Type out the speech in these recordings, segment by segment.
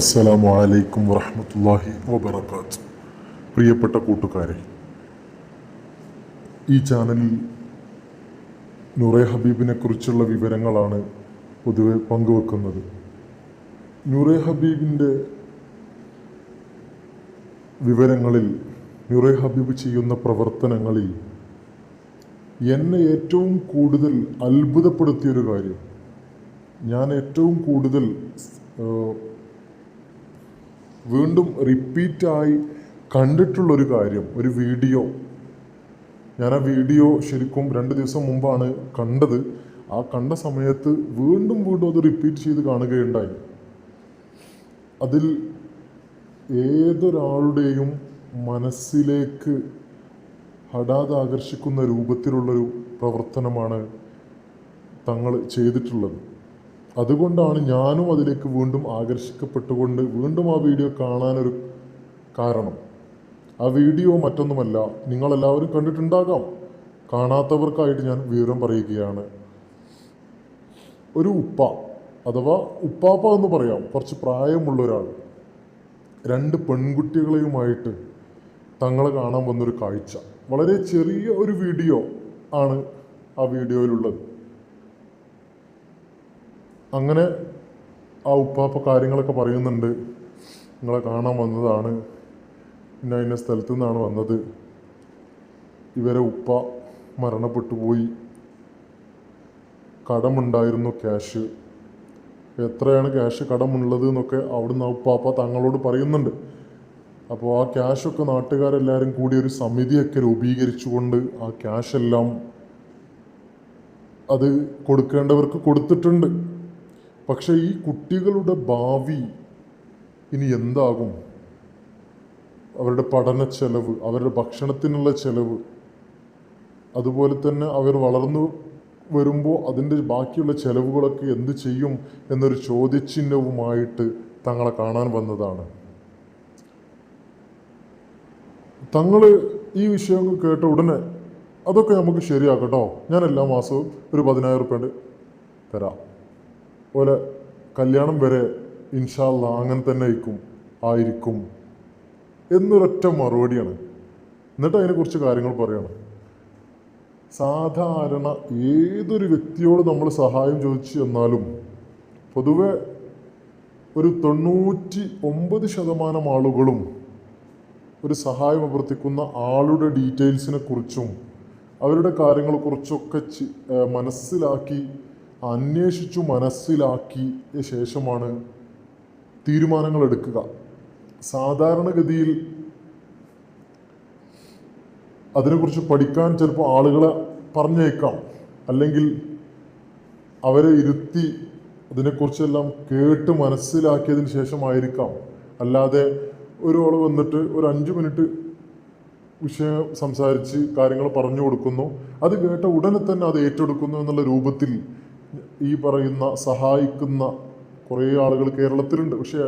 അസ്സലാമു അലൈക്കും വറഹമത്തല്ലാഹി വബർക്കാത്ത് പ്രിയപ്പെട്ട കൂട്ടുകാരെ ഈ ചാനലിൽ നൂറെ ഹബീബിനെ കുറിച്ചുള്ള വിവരങ്ങളാണ് പൊതുവെ പങ്കുവെക്കുന്നത്. നൂറെ ഹബീബിന്റെ വിവരങ്ങളിൽ നൂറെ ഹബീബ് ചെയ്യുന്ന പ്രവർത്തനങ്ങളിൽ എന്നെ ഏറ്റവും കൂടുതൽ അത്ഭുതപ്പെടുത്തിയൊരു കാര്യം ഞാൻ ഏറ്റവും കൂടുതൽ വീണ്ടും റിപ്പീറ്റായി കണ്ടിട്ടുള്ളൊരു കാര്യം ഒരു വീഡിയോ ഞാൻ ആ വീഡിയോ ശരിക്കും രണ്ട് ദിവസം മുമ്പാണ് കണ്ടത്. ആ കണ്ട സമയത്ത് വീണ്ടും വീണ്ടും അത് റിപ്പീറ്റ് ചെയ്ത് കാണുകയുണ്ടായി. അതിൽ ഏതൊരാളുടെയും മനസ്സിലേക്ക് ഹഠാത് ആകർഷിക്കുന്ന രൂപത്തിലുള്ളൊരു പ്രവർത്തനമാണ് തങ്ങൾ ചെയ്തിട്ടുള്ളത്. അതുകൊണ്ടാണ് ഞാനും അതിലേക്ക് വീണ്ടും ആകർഷിക്കപ്പെട്ടുകൊണ്ട് വീണ്ടും ആ വീഡിയോ കാണാനൊരു കാരണം. ആ വീഡിയോ മറ്റൊന്നുമല്ല നിങ്ങളെല്ലാവരും കണ്ടിട്ടുണ്ടാകാം. കാണാത്തവർക്കായിട്ട് ഞാൻ വിവരം പറയുകയാണ്. ഒരു ഉപ്പ അഥവാ ഉപ്പാപ്പ എന്ന് പറയാം കുറച്ച് പ്രായമുള്ള ഒരാൾ. രണ്ട് പെൺകുട്ടികളെയുമായിട്ട് തങ്ങളെ കാണാൻ വന്നൊരു കാഴ്ച. വളരെ ചെറിയ ഒരു വീഡിയോ ആണ് ആ വീഡിയോയിലുള്ളത്. അങ്ങനെ ആ ഉപ്പാപ്പ കാര്യങ്ങളൊക്കെ പറയുന്നുണ്ട്. നിങ്ങളെ കാണാൻ വന്നതാണ്. ഇന്ന ഇന്ന സ്ഥലത്തു നിന്നാണ് വന്നത്. ഇവരെ ഉപ്പ മരണപ്പെട്ടു പോയി. കടമുണ്ടായിരുന്നു ക്യാഷ്. എത്രയാണ് ക്യാഷ് കടമുള്ളത് എന്നൊക്കെ അവിടുന്ന് ഉപ്പാപ്പ തങ്ങളോട് പറയുന്നുണ്ട്. അപ്പോൾ ആ ക്യാഷൊക്കെ നാട്ടുകാരെല്ലാവരും കൂടി ഒരു സമിതിയൊക്കെ രൂപീകരിച്ചുകൊണ്ട് ആ ക്യാഷെല്ലാം അത് കൊടുക്കേണ്ടവർക്ക് കൊടുത്തിട്ടുണ്ട്. പക്ഷേ ഈ കുട്ടികളുടെ ഭാവി ഇനി എന്താകും? അവരുടെ പഠന ചെലവ് അവരുടെ ഭക്ഷണത്തിനുള്ള ചെലവ് അതുപോലെ തന്നെ അവർ വളർന്നു വരുമ്പോൾ അതിന്റെ ബാക്കിയുള്ള ചെലവുകളൊക്കെ എന്ത് ചെയ്യും എന്നൊരു ചോദ്യചിഹ്നവുമായിട്ട് തങ്ങളെ കാണാൻ വന്നതാണ്. തങ്ങൾ ഈ വിഷയങ്ങൾ കേട്ട ഉടനെ അതൊക്കെ നമുക്ക് ശരിയാക്കട്ടോ ഞാൻ എല്ലാ മാസവും ഒരു പതിനായിരം റുപ്യ തരാം. പോലെ കല്യാണം വരെ ഇൻഷാല്ല അങ്ങനെ തന്നെ ആയിരിക്കും ആയിരിക്കും എന്നൊരൊറ്റ മറുപടിയാണ്. എന്നിട്ട് അതിനെക്കുറിച്ച് കാര്യങ്ങൾ പറയണം. സാധാരണ ഏതൊരു വ്യക്തിയോട് നമ്മൾ സഹായം ചോദിച്ചു എന്നാലും പൊതുവെ ഒരു തൊണ്ണൂറ്റി ഒമ്പത് ശതമാനം ആളുകളും ഒരു സഹായം അഭ്യർത്ഥിക്കുന്ന ആളുടെ ഡീറ്റെയിൽസിനെ കുറിച്ചും അവരുടെ കാര്യങ്ങളെക്കുറിച്ചൊക്കെ മനസ്സിലാക്കി അന്വേഷിച്ചു മനസ്സിലാക്കിയ ശേഷമാണ് തീരുമാനങ്ങൾ എടുക്കുക സാധാരണഗതിയിൽ അതിനെക്കുറിച്ച് പഠിക്കാൻ ചിലപ്പോൾ ആളുകളെ പറഞ്ഞേക്കാം. അല്ലെങ്കിൽ അവരെ ഇരുത്തി അതിനെക്കുറിച്ചെല്ലാം കേട്ട് മനസ്സിലാക്കിയതിന് ശേഷമായിരിക്കാം. അല്ലാതെ ഒരാൾ വന്നിട്ട് ഒരു അഞ്ച് മിനിറ്റ് വിഷയം സംസാരിച്ച് കാര്യങ്ങൾ പറഞ്ഞു കൊടുക്കുന്നു. അത് കേട്ട ഉടനെ തന്നെ അത് ഏറ്റെടുക്കുന്നു എന്നുള്ള രൂപത്തിൽ ഈ പറയുന്ന സഹായിക്കുന്ന കുറേ ആളുകൾ കേരളത്തിലുണ്ട്. പക്ഷേ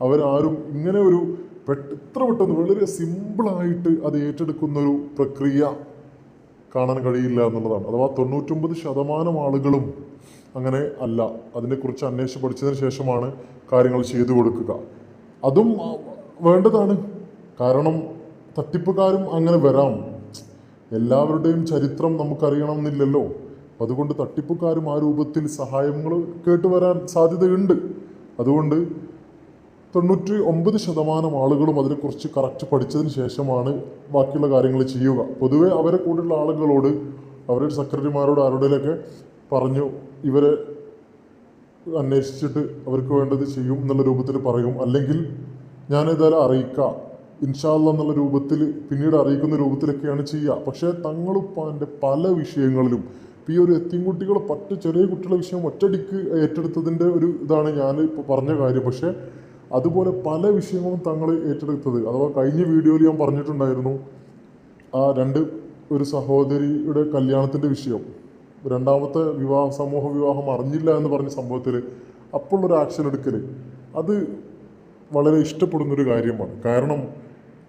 അവരാരും ഇങ്ങനെ ഒരു പെട്ട് ഇത്ര പെട്ടെന്ന് വളരെ സിമ്പിളായിട്ട് അത് ഏറ്റെടുക്കുന്ന ഒരു പ്രക്രിയ കാണാൻ കഴിയില്ല എന്നുള്ളതാണ്. അഥവാ തൊണ്ണൂറ്റൊമ്പത് ശതമാനം ആളുകളും അങ്ങനെ അല്ല. അതിനെക്കുറിച്ച് അന്വേഷിച്ച് പഠിച്ചതിന് ശേഷമാണ് കാര്യങ്ങൾ ചെയ്തു കൊടുക്കുക. അതും വേണ്ടതാണ്. കാരണം തട്ടിപ്പുകാരും അങ്ങനെ വരാം. എല്ലാവരുടെയും ചരിത്രം നമുക്കറിയണമെന്നില്ലല്ലോ. അതുകൊണ്ട് തട്ടിപ്പുകാരും ആ രൂപത്തിൽ സഹായങ്ങൾ കേട്ട് വരാൻ സാധ്യതയുണ്ട്. അതുകൊണ്ട് തൊണ്ണൂറ്റി ഒമ്പത് ശതമാനം ആളുകളും അതിനെക്കുറിച്ച് കറക്റ്റ് പഠിച്ചതിന് ശേഷമാണ് ബാക്കിയുള്ള കാര്യങ്ങൾ ചെയ്യുക. പൊതുവേ അവരെ കൂടെയുള്ള ആളുകളോട് അവരുടെ സെക്രട്ടറിമാരോട് ആരോടെങ്കിലൊക്കെ പറഞ്ഞു ഇവരെ അന്വേഷിച്ചിട്ട് അവർക്ക് വേണ്ടത് ചെയ്യും എന്നുള്ള രൂപത്തിൽ പറയും. അല്ലെങ്കിൽ ഞാൻ ഏതായാലും അറിയിക്കാം. ഇൻഷാല്ല എന്നുള്ള രൂപത്തിൽ പിന്നീട് അറിയിക്കുന്ന രൂപത്തിലൊക്കെയാണ് ചെയ്യുക. പക്ഷേ തങ്ങളുപ്പാന്റെ പല വിഷയങ്ങളിലും ഇപ്പം ഈ ഒരു എത്തിൻകുട്ടികളെ പറ്റ ചെറിയ കുട്ടികളെ വിഷയം ഒറ്റടിക്ക് ഏറ്റെടുത്തതിന്റെ ഒരു ഇതാണ് ഞാൻ ഇപ്പോൾ പറഞ്ഞ കാര്യം. പക്ഷേ അതുപോലെ പല വിഷയങ്ങളും തങ്ങൾ ഏറ്റെടുത്തത്. അഥവാ കഴിഞ്ഞ വീഡിയോയിൽ ഞാൻ പറഞ്ഞിട്ടുണ്ടായിരുന്നു ആ രണ്ട് ഒരു സഹോദരിയുടെ കല്യാണത്തിന്റെ വിഷയം. രണ്ടാമത്തെ വിവാഹ സമൂഹ വിവാഹം അറിഞ്ഞില്ല എന്ന് പറഞ്ഞ സംഭവത്തിൽ അപ്പോഴുള്ളൊരു ആക്ഷൻ എടുക്കൽ അത് വളരെ ഇഷ്ടപ്പെടുന്നൊരു കാര്യമാണ്. കാരണം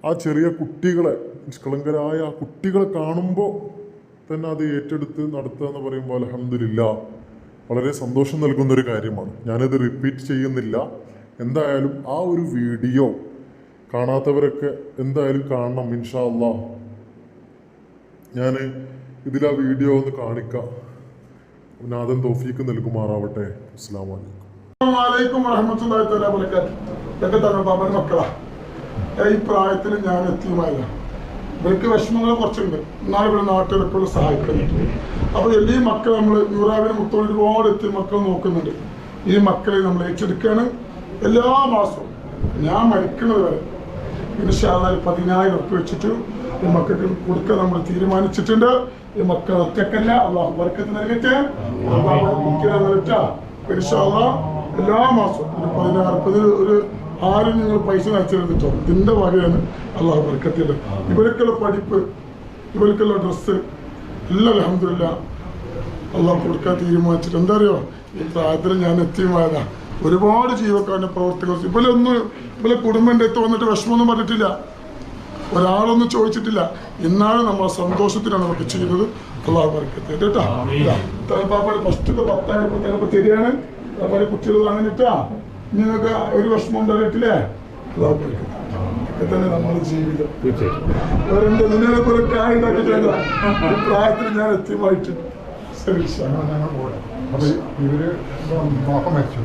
ആ ചെറിയ കുട്ടികളെ നിഷ്കളങ്കരായ ആ കുട്ടികളെ കാണുമ്പോൾ തന്നെ അത് ഏറ്റെടുത്ത് നടത്തുക എന്ന് പറയുമ്പോൾ അലഹമില്ല വളരെ സന്തോഷം നൽകുന്ന ഒരു കാര്യമാണ്. ഞാനിത് റിപ്പീറ്റ് ചെയ്യുന്നില്ല. എന്തായാലും ആ ഒരു വീഡിയോ കാണാത്തവരൊക്കെ എന്തായാലും കാണണം ഇൻഷാ അല്ലാ ഞാൻ ഇതിൽ ആ വീഡിയോ ഒന്ന് കാണിക്കാം. നാഥൻ തോഫീക്ക് നൽകുമാറാവട്ടെ. അസ്സാം വലൈക്കും വബറകാതുഹു. ഈ പ്രായത്തിൽ ഞാൻ എത്തിയുമായില്ല ഇവർക്ക് വിഷമങ്ങൾ കുറച്ചുണ്ട്. എന്നാലും ഇവിടെ എപ്പോഴും സഹായിക്കുന്നുണ്ട്. അപ്പോൾ എല്ലാ മക്കൾ നമ്മൾ ന്യൂറാവിന് മുത്തോളം ഒരുപാട് എത്തി മക്കൾ നോക്കുന്നുണ്ട്. ഈ മക്കളെ നമ്മൾ ഏറ്റെടുക്കുകയാണ് എല്ലാ മാസവും. ഞാൻ മരിക്കുന്നത് വരെ ഇൻഷാല്ലാ പതിനായിരം ഉറപ്പ് വെച്ചിട്ട് ഈ മക്കൾക്ക് കൊടുക്കാൻ നമ്മൾ തീരുമാനിച്ചിട്ടുണ്ട്. ഈ മക്കൾ ഒറ്റക്കല്ല അള്ളാഹു വർക്കത്ത് നൽകട്ടെ. അള്ളാഹു നൽകട്ടെ എല്ലാ മാസവും ഒരു പതിനാറ് പതിന് ഒരു ആരും നിങ്ങൾ പൈസ അയച്ചിരുന്നിട്ടോ? ഇതിന്റെ വകയാണ് അള്ളാഹു ബർക്കത്തിൽ ഇവർക്കുള്ള പഠിപ്പ് ഇവർക്കുള്ള ഡ്രസ്സ് എല്ലാം അലഹമില്ല അള്ളാഹു കൊടുക്കാൻ തീരുമാനിച്ചിട്ട്. എന്താ അറിയോ? ഈ പ്രായത്തിൽ ഞാൻ എത്തിയുമായതാ. ഒരുപാട് ജീവക്കാരന്റെ പ്രവർത്തകർ ഇവലൊന്നും ഇവലെ കുടുംബന്റെ അടുത്ത് വന്നിട്ട് വിഷമമൊന്നും പറഞ്ഞിട്ടില്ല. ഒരാളൊന്നും ചോദിച്ചിട്ടില്ല. എന്നാലും നമ്മൾ സന്തോഷത്തിലാണ് അവർക്ക് ചെയ്യുന്നത്. അള്ളാഹു ബർക്കത്ത്. കേട്ടോ? പാപ്പാട് ഫസ്റ്റ് പത്തായിരം പത്തായിരം തരികയാണ് പാപ്പാട് കുട്ടികൾ വാങ്ങിട്ടാ നിങ്ങൾക്ക് ഒരു വിഷമം ഉണ്ടായിട്ടില്ലേ? തന്നെ നമ്മുടെ ജീവിതം. നിന്നെ പ്രായത്തിൽ ഞാൻ എത്തിയുമായിട്ട് ശരി ശരി. അപ്പൊ ഇവർ നോക്കം മരിച്ചു.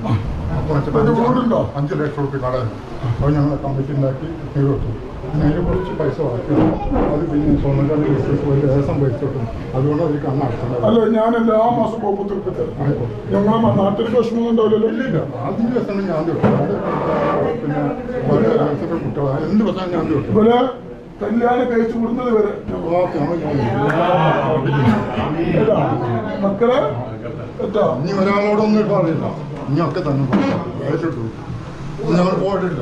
നോക്കം ഇത് വെച്ചപ്പോൾ വീടുണ്ടോ? അഞ്ച് ലക്ഷം റുപ്യ കടന്നു അപ്പോൾ ഞങ്ങൾ കമ്മിറ്റി ഉണ്ടാക്കി കൊടുത്തു. പിന്നെ അതിന് കുറച്ച് പൈസ വാങ്ങിക്കണം അത് പിന്നെ സ്വന്തം ബിസിനസ് പോയി ദിവസം പൈസ അതുകൊണ്ട് അതിൽ കണ്ണടച്ചത് അല്ല ഞാൻ എല്ലാ മാസം പോകുമ്പോൾ ഞങ്ങളെ നാട്ടിൽ പ്രശ്നമൊന്നും ഉണ്ടാവില്ലല്ലോ? ഇല്ല അതിന് ദിവസമാണ് ഞാൻ പിന്നെ കുട്ടികളാണ് എന്ത് പ്രശ്നം ഞാൻ ഇവരെ കല്യാണം കഴിച്ചു വിടുന്നത് വരെ. മക്കളെ? ഇനി ഒരാളോടൊന്നും പറയില്ല ഇനി ഒക്കെ തന്നെ ഞങ്ങൾ പോയിട്ടില്ല.